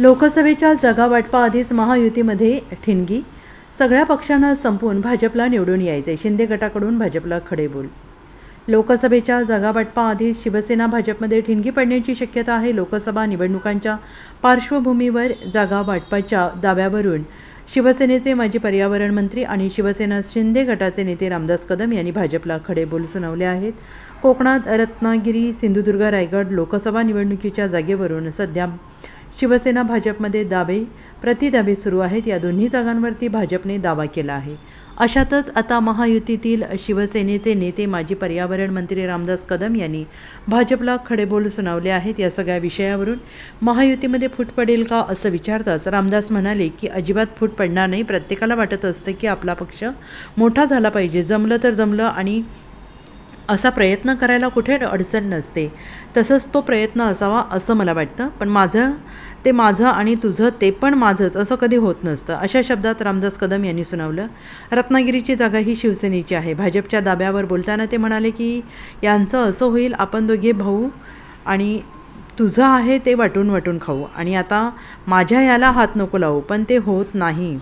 लोकसभेच्या जागा वाटपाआधीच महायुतीमध्ये ठिणगी. सगळ्या पक्षांना संपवून भाजपला निवडून यायचे शिंदे गटाकडून भाजपला खडेबोल. लोकसभेच्या जागा वाटपाआधी शिवसेना भाजपमध्ये ठिणगी पडण्याची शक्यता आहे. लोकसभा निवडणुकांच्या पार्श्वभूमीवर जागा वाटपाच्या दाव्यावरून शिवसेनेचे माजी पर्यावरण मंत्री आणि शिवसेना शिंदे गटाचे नेते रामदास कदम यांनी भाजपला खडेबोल सुनावले आहेत. कोकणात रत्नागिरी सिंधुदुर्ग रायगड लोकसभा निवडणुकीच्या जागेवरून सध्या शिवसेना भाजपमध्ये दावे प्रतिदावे सुरू आहेत. या दोन्ही जागांवरती भाजपने दावा केला आहे. अशातच आता महायुतीतील शिवसेनेचे नेते माजी पर्यावरण मंत्री रामदास कदम यांनी भाजपला खडेबोल सुनावले आहेत. या सगळ्या विषयावरून महायुतीमध्ये फूट पडेल का असं विचारताच रामदास म्हणाले की अजिबात फूट पडणार नाही. प्रत्येकाला वाटत असतं की आपला पक्ष मोठा झाला पाहिजे. जमलं तर जमलं आणि असा प्रयत्न करायला कुठे अडचण नसते. तसंच तो प्रयत्न असावा असं मला वाटतं. पण माझं ते माझं आणि तुझं ते पण माझंच असं कधी होत नसतं. अशा शब्दात रामदास कदम यांनी सुनावलं. रत्नागिरीची जागा ही शिवसेनेची आहे. भाजपच्या दाब्यावर बोलताना ते म्हणाले की यांचं असं होईल आपण दोघे भाऊ आणि तुझं आहे ते वाटून वाटून खाऊ. आणि आता माझ्या याला हात नको लावू पण ते होत नाही.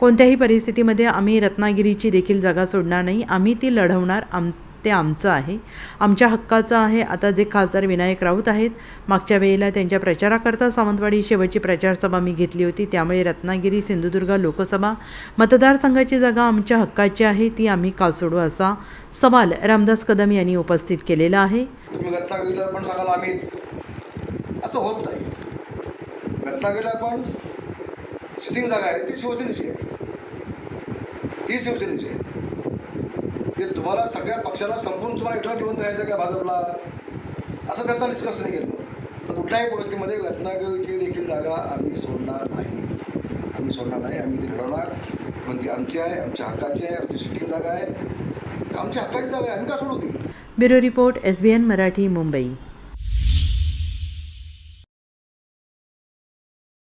कोणत्याही परिस्थितीमध्ये आम्ही रत्नागिरीची देखील जागा सोडणार नाही. आम्ही ती लढवणार. आम ते आमचं आहे. आमच्या हक्काचं आहे. आता जे खासदार विनायक राऊत आहेत मागच्या वेळेला त्यांच्या प्रचाराकरता सावंतवाडी शेवटची प्रचारसभा मी घेतली होती. त्यामुळे रत्नागिरी सिंधुदुर्ग लोकसभा मतदारसंघाची जागा आमच्या हक्काची आहे ती आम्ही का सोडू असा सवाल रामदास कदम यांनी उपस्थित केलेला आहे. तुम्ही रत्नागिरीला पण सांगाल आम्हीच. असं होत नाही. रत्नागिरीला पण सिटिंग जागा आहे. ती शिवसेनेची आहे. ती शिवसेनेची आहे. ते तुम्हाला सगळ्या पक्षाला संपून तुम्हाला एकटा जिवंत राहायचं का भाजपला? असं त्यांचा निष्कर्ष नाही केलं. पण कुठल्याही परिस्थितीमध्ये रत्नागिरीची देखील जागा आम्ही सोडणार नाही. आम्ही सोडणार नाही. आम्ही ते लढवणार पण ती आमची आहे आमच्या हक्काची आहे आमची सिटिंग जागा आहे. आमच्या हक्काची जागा आहे. आम्ही का सोडू ती? Bureau report S B N Marathi Mumbai.